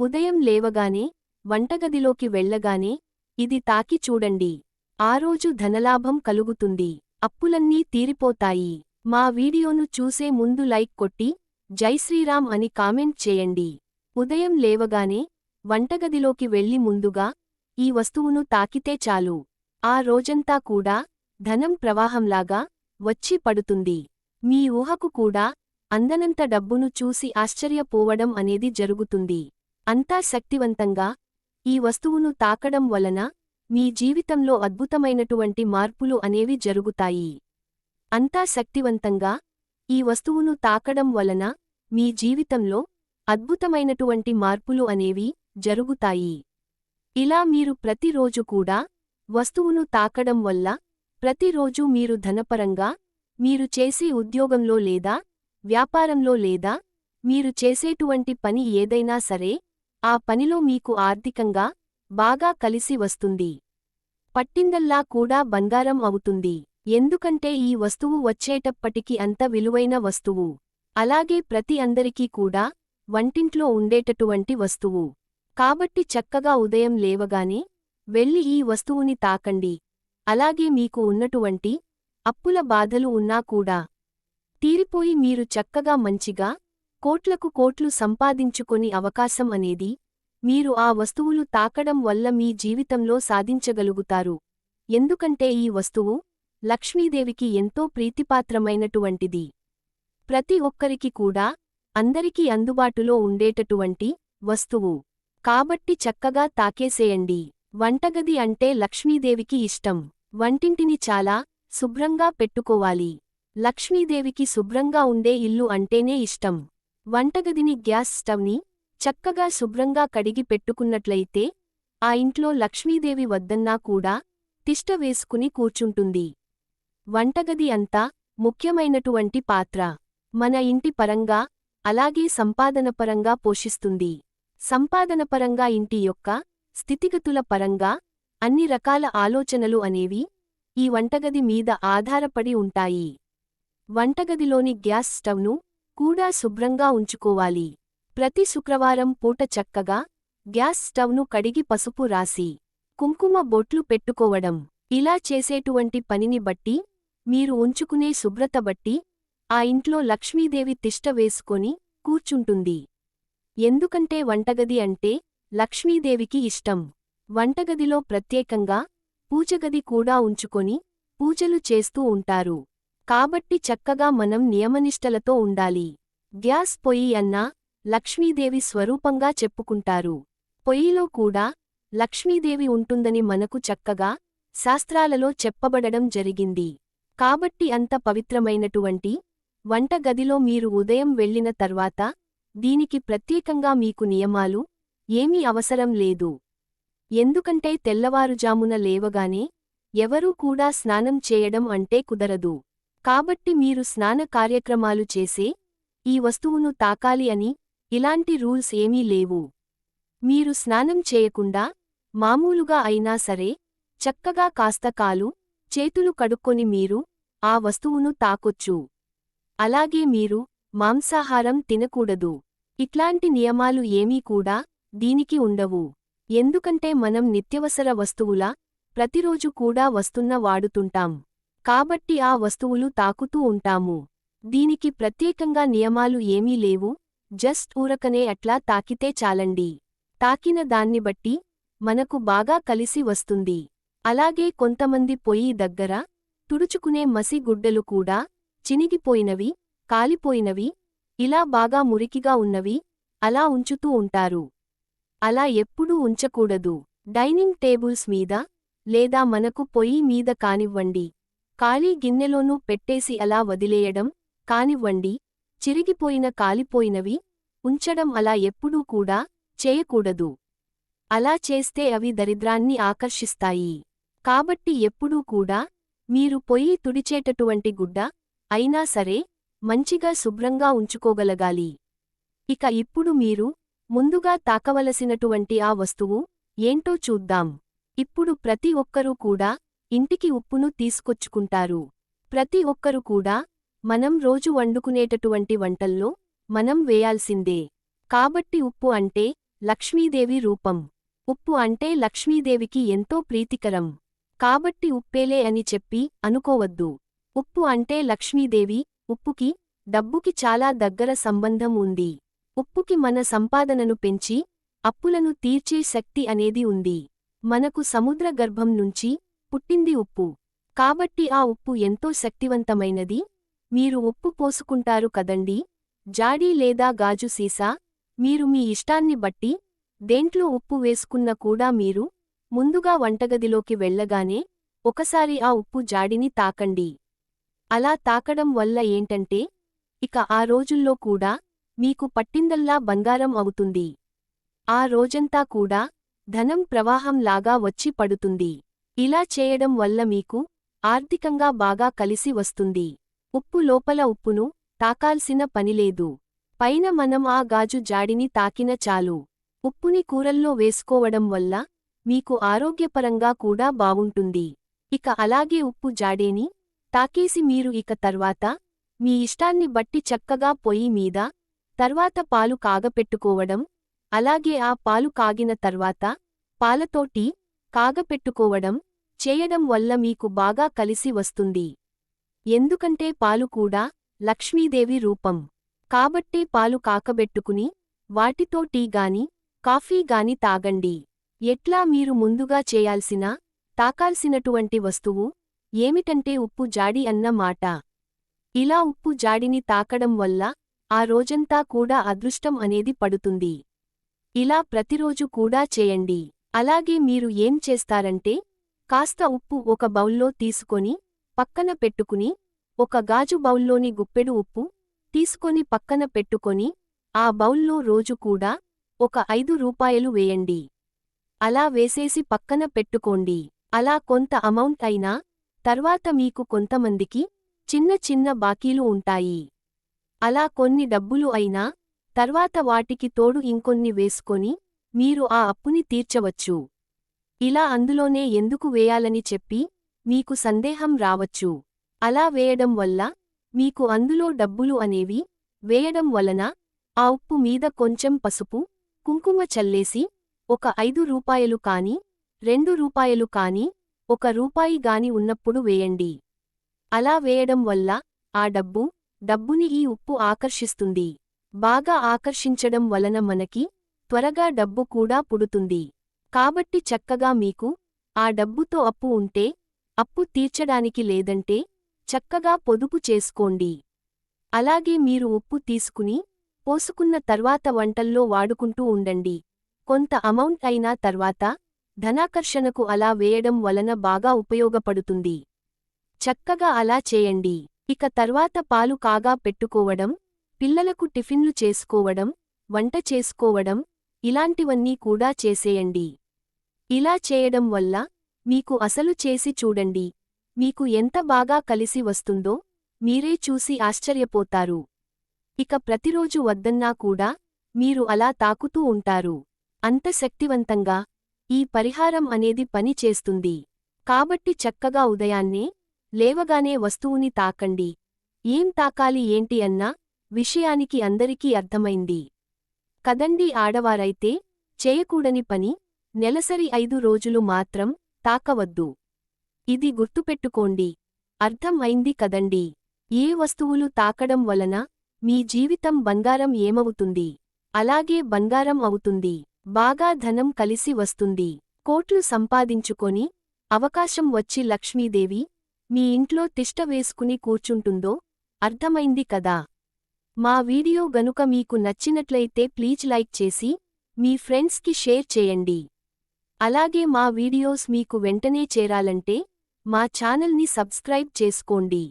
ఉదయం లేవగానే వంటగదిలోకి వెళ్ళగానే ఇది తాకి చూడండి. ఆ రోజు ధనలాభం కలుగుతుంది. అప్పులన్నీ తీరిపోతాయి. మా వీడియోను చూసే ముందు లైక్ కొట్టి జై శ్రీరామ్ అని కామెంట్ చేయండి. ఉదయం లేవగానే వంటగదిలోకి వెళ్ళి ముందుగా ఈ వస్తువును తాకితే చాలు. ఆ రోజంతా కూడా ధనం ప్రవాహంలాగా వచ్చి పడుతుంది. మీ ఊహకు కూడా అందనంత డబ్బును చూసి ఆశ్చర్యపోవడం అనేది జరుగుతుంది. అంతా శక్తివంతంగా ఈ వస్తువును తాకడం వలన మీ జీవితంలో అద్భుతమైనటువంటి మార్పులు అనేవి జరుగుతాయి. అంతా శక్తివంతంగా ఈ వస్తువును తాకడం వలన మీ జీవితంలో అద్భుతమైనటువంటి మార్పులు అనేవి జరుగుతాయి. ఇలా మీరు ప్రతిరోజు కూడా వస్తువును తాకడం వల్ల ప్రతిరోజు మీరు ధనపరంగా మీరు చేసే ఉద్యోగంలో లేదా వ్యాపారంలో లేదా మీరు చేసేటువంటి పని ఏదైనా సరే ఆ పనిలో మీకు ఆర్థికంగా బాగా కలిసి వస్తుంది. పట్టిందల్లా కూడా బంగారం అవుతుంది. ఎందుకంటే ఈ వస్తువు వచ్చేటప్పటికి అంత విలువైన వస్తువు. అలాగే ప్రతి అందరికీ కూడా వంటింట్లో ఉండేటటువంటి వస్తువు. కాబట్టి చక్కగా ఉదయం లేవగానే వెళ్ళి ఈ వస్తువుని తాకండి. అలాగే మీకు ఉన్నటువంటి అప్పుల బాధలు ఉన్నా కూడా తీరిపోయి మీరు చక్కగా మంచిగా కోట్లకు కోట్లు సంపాదించుకొని అవకాశం అనేది మీరు ఆ వస్తువులు తాకడం వల్ల మీ జీవితంలో సాధించగలుగుతారు. ఎందుకంటే ఈ వస్తువు లక్ష్మీదేవికి ఎంతో ప్రీతిపాత్రమైనటువంటిది. ప్రతి ఒక్కరికి కూడా అందరికీ అందుబాటులో ఉండేటటువంటి వస్తువు. కాబట్టి చక్కగా తాకేసేయండి. వంటగది అంటే లక్ష్మీదేవికి ఇష్టం. వంటింటిని చాలా శుభ్రంగా పెట్టుకోవాలి. లక్ష్మీదేవికి శుభ్రంగా ఉండే ఇల్లు అంటేనే ఇష్టం. వంటగదిని గ్యాస్ స్టవ్ని చక్కగా శుభ్రంగా కడిగి పెట్టుకున్నట్లయితే ఆ ఇంట్లో లక్ష్మీదేవి వద్దన్నా కూడా తిష్ట వేసుకుని కూర్చుంటుంది. వంటగది అంతా ముఖ్యమైనటువంటి పాత్ర. మన ఇంటి పరంగా అలాగే సంపాదనపరంగా పోషిస్తుంది. సంపాదనపరంగా ఇంటి యొక్క స్థితిగతుల పరంగా అన్ని రకాల ఆలోచనలు అనేవి ఈ వంటగది మీద ఆధారపడి ఉంటాయి. వంటగదిలోని గ్యాస్ స్టవ్ను కూడా శుభ్రంగా ఉంచుకోవాలి. ప్రతి శుక్రవారం పూట చక్కగా గ్యాస్ స్టవ్ను కడిగి పసుపు రాసి కుంకుమ బొట్లు పెట్టుకోవడం. ఇలా చేసేటువంటి పనిని బట్టి మీరు ఉంచుకునే శుభ్రత బట్టి ఆ ఇంట్లో లక్ష్మీదేవి తిష్ట వేసుకొని కూర్చుంటుంది. ఎందుకంటే వంటగది అంటే లక్ష్మీదేవికి ఇష్టం. వంటగదిలో ప్రత్యేకంగా పూజగది కూడా ఉంచుకొని పూజలు చేస్తూ ఉంటారు. కాబట్టి చక్కగా మనం నియమనిష్టలతో ఉండాలి. గ్యాస్ పొయ్యి అన్నా లక్ష్మీదేవి స్వరూపంగా చెప్పుకుంటారు. పొయ్యిలో కూడా లక్ష్మీదేవి ఉంటుందని మనకు చక్కగా శాస్త్రాలలో చెప్పబడడం జరిగింది. కాబట్టి అంత పవిత్రమైనటువంటి వంటగదిలో మీరు ఉదయం వెళ్ళిన తర్వాత దీనికి ప్రత్యేకంగా మీకు నియమాలు ఏమీ అవసరం లేదు. ఎందుకంటే తెల్లవారుజామున లేవగానే ఎవరూ కూడా స్నానం చేయడం అంటే కుదరదు. కాబట్టి మీరు స్నాన కార్యక్రమాలు చేసే ఈ వస్తువును తాకాలి అని ఇలాంటి రూల్స్ ఏమీ లేవు. మీరు స్నానం చేయకుండా మామూలుగా అయినా సరే చక్కగా కాస్త కాలు చేతులు కడుక్కొని మీరు ఆ వస్తువును తాకొచ్చు. అలాగే మీరు మాంసాహారం తినకూడదు. ఇట్లాంటి నియమాలు ఏమీ కూడా దీనికి ఉండవు. ఎందుకంటే మనం నిత్యవసర వస్తువుల ప్రతిరోజు కూడా వస్తున్న వాడుతుంటాం. కాబట్టి ఆ వస్తువులు తాకుతూ ఉంటాము. దీనికి ప్రత్యేకంగా నియమాలు ఏమీ లేవు. జస్ట్ ఊరకనే అట్లా తాకితే చాలండి. తాకిన దాన్ని బట్టి మనకు బాగా కలిసి వస్తుంది. అలాగే కొంతమంది పొయ్యి దగ్గర తుడుచుకునే మసి గుడ్డలు కూడా చినిగిపోయినవి కాలిపోయినవి ఇలా బాగా మురికిగా ఉన్నవి అలా ఉంచుతూ ఉంటారు. అలా ఎప్పుడూ ఉంచకూడదు. డైనింగ్ టేబుల్స్ మీద లేదా మనకు పొయ్యి మీద కానివ్వండి. ఖాళీ గిన్నెలోనూ పెట్టేసి అలా వదిలేయడం కానివ్వండి. చిరిగిపోయిన కాలిపోయినవి ఉంచడం అలా ఎప్పుడూ కూడా చేయకూడదు. అలా చేస్తే అవి దరిద్రాన్ని ఆకర్షిస్తాయి. కాబట్టి ఎప్పుడూ కూడా మీరు పొయ్యి తుడిచేటటువంటి గుడ్డ అయినా సరే మంచిగా శుభ్రంగా ఉంచుకోగలగాలి. ఇక ఇప్పుడు మీరు ముందుగా తాకవలసినటువంటి ఆ వస్తువు ఏంటో చూద్దాం. ఇప్పుడు ప్రతి ఒక్కరూ కూడా ఇంటికి ఉప్పును తీసుకొచ్చుకుంటారు. ప్రతి ఒక్కరు కూడా మనం రోజు వండుకునేటటువంటి వంటల్లో మనం వేయాల్సిందే. కాబట్టి ఉప్పు అంటే లక్ష్మీదేవి రూపం. ఉప్పు అంటే లక్ష్మీదేవికి ఎంతో ప్రీతికరం. కాబట్టి ఉప్పేలే అని చెప్పి అనుకోవద్దు. ఉప్పు అంటే లక్ష్మీదేవి ఉప్పుకి డబ్బుకి చాలా దగ్గర సంబంధం ఉంది. ఉప్పుకి మన సంపాదనను పెంచి అప్పులను తీర్చే శక్తి అనేది ఉంది. మనకు సముద్ర గర్భం నుంచి పుట్టింది ఉప్పు. కాబట్టి ఆ ఉప్పు ఎంతో శక్తివంతమైనది. మీరు ఉప్పు పోసుకుంటారు కదండీ. జాడీ లేదా గాజు సీసా. మీరు మీ ఇష్టాన్ని బట్టి దేంట్లో ఉప్పు వేసుకున్న కూడా మీరు ముందుగా వంటగదిలోకి వెళ్ళగానే ఒకసారి ఆ ఉప్పు జాడిని తాకండి. అలా తాకడం వల్ల ఏంటంటే ఇక ఆ రోజుల్లో కూడా మీకు పట్టిందల్లా బంగారం అవుతుంది. ఆ రోజంతా కూడా ధనం ప్రవాహంలాగా వచ్చి పడుతుంది. ఇలా చేయడం వల్ల మీకు ఆర్థికంగా బాగా కలిసి వస్తుంది. ఉప్పు లోపల ఉప్పును తాకాల్సిన పనిలేదు పైన మనం ఆ గాజు జాడిని తాకిన చాలు. ఉప్పుని కూరల్లో వేసుకోవడం వల్ల మీకు ఆరోగ్యపరంగా కూడా బావుంటుంది ఇక అలాగే ఉప్పు జాడేని తాకేసి మీరు ఇక తర్వాత మీ ఇష్టాన్ని బట్టి చక్కగా పొయ్యి మీద తర్వాత పాలు కాగపెట్టుకోవడం అలాగే ఆ పాలు కాగిన తర్వాత పాలతోటి కాగపెట్టుకోవడం చేయడం వల్ల మీకు బాగా కలిసి వస్తుంది. ఎందుకంటే పాలు కూడా లక్ష్మీదేవి రూపం. కాబట్టే పాలు కాకబెట్టుకుని వాటితో టీ గాని కాఫీ గాని తాగండి. ఎట్లా మీరు ముందుగా చేయాల్సిన తాకాల్సినటువంటి వస్తువు? ఏమిటంటే ఉప్పు జాడి అన్న మాట. ఇలా ఉప్పు జాడిని తాకడం వల్ల ఆ రోజంతా కూడా అదృష్టం అనేది పడుతుంది. ఇలా ప్రతిరోజు కూడా చేయండి. అలాగే మీరు ఏం చేస్తారంటే కాస్త ఉప్పు ఒక బౌల్లో తీసుకొని పక్కన పెట్టుకుని ఒక గాజు బౌల్లోని గుప్పెడు ఉప్పు తీసుకొని పక్కన పెట్టుకొని ఆ బౌల్లో రోజు కూడా ఒక ఐదు రూపాయలు వేయండి. అలా వేసేసి పక్కన పెట్టుకోండి. అలా కొంత అమౌంట్ అయినా తర్వాత మీకు కొంతమందికి చిన్న చిన్న బాకీలు ఉంటాయి. అలా కొన్ని డబ్బులు అయినా తర్వాత వాటికి తోడు ఇంకొన్ని వేసుకొని మీరు ఆ అప్పుని తీర్చవచ్చు. ఇలా అందులోనే ఎందుకు వేయాలని చెప్పి మీకు సందేహం రావచ్చు. అలా వేయడం వల్ల మీకు అందులో డబ్బులు అనేవి వేయడం వలన ఆ ఉప్పు మీద కొంచెం పసుపు కుంకుమ చల్లేసి ఒక ఐదు రూపాయలు కాని రెండు రూపాయలు కాని ఒక రూపాయి గాని ఉన్నప్పుడు వేయండి. అలా వేయడం వల్ల ఆ డబ్బు డబ్బుని ఈ ఉప్పు ఆకర్షిస్తుంది. బాగా ఆకర్షించడం వలన మనకి త్వరగా డబ్బు కూడా పుడుతుంది. కాబట్టి చక్కగా మీకు ఆ డబ్బుతో అప్పు ఉంటే అప్పు తీర్చడానికి లేదంటే చక్కగా పొదుపు చేసుకోండి. అలాగే మీరు ఉప్పు తీసుకుని పోసుకున్న తర్వాత వంటల్లో వాడుకుంటూ ఉండండి. కొంత అమౌంట్ అయినా తర్వాత ధనాకర్షణకు అలా వేయడం వలన బాగా ఉపయోగపడుతుంది. చక్కగా అలా చేయండి. ఇక తర్వాత పాలు కాగా పెట్టుకోవడం పిల్లలకు టిఫిన్లు చేసుకోవడం వంట చేసుకోవడం ఇలాంటివన్నీ కూడా చేసేయండి. ఇలా చేయడం వల్ల మీకు అసలు చేసి చూడండి. మీకు ఎంత బాగా కలిసి వస్తుందో మీరే చూసి ఆశ్చర్యపోతారు. ఇక ప్రతిరోజు వద్దన్నా కూడా మీరు అలా తాకుతూ ఉంటారు. అంత శక్తివంతంగా ఈ పరిహారం అనేది పని చేస్తుంది. కాబట్టి చక్కగా ఉదయాన్నే లేవగానే వస్తువుని తాకండి. ఏం తాకాలి ఏంటి అన్న విషయానికి అందరికీ అర్థమైంది. కదండి ఆడవారైతే చేయకూడని పని నెలసరి ఐదు రోజులు మాత్రం తాకవద్దు. ఇది గుర్తుపెట్టుకోండి. అర్థం అయింది కదండి. ఏ వస్తువులు తాకడం వలన మీ జీవితం బంగారం ఏమవుతుంది? అలాగే బంగారం అవుతుంది. బాగా ధనం కలిసి వస్తుంది. కోట్లు సంపాదించుకొని అవకాశం వచ్చి లక్ష్మీదేవి మీ ఇంట్లో తిష్ట వేసుకుని కూర్చుంటుందో అర్థమైంది కదా? మా వీడియో గనుక మీకు నచ్చినట్లయితే ప్లీజ్ లైక్ చేసి మీ ఫ్రెండ్స్కి షేర్ చేయండి. అలాగే మా వీడియోస్ మీకు వెంటనే చేరాలంటే మా ఛానల్ని సబ్స్క్రైబ్ చేసుకోండి.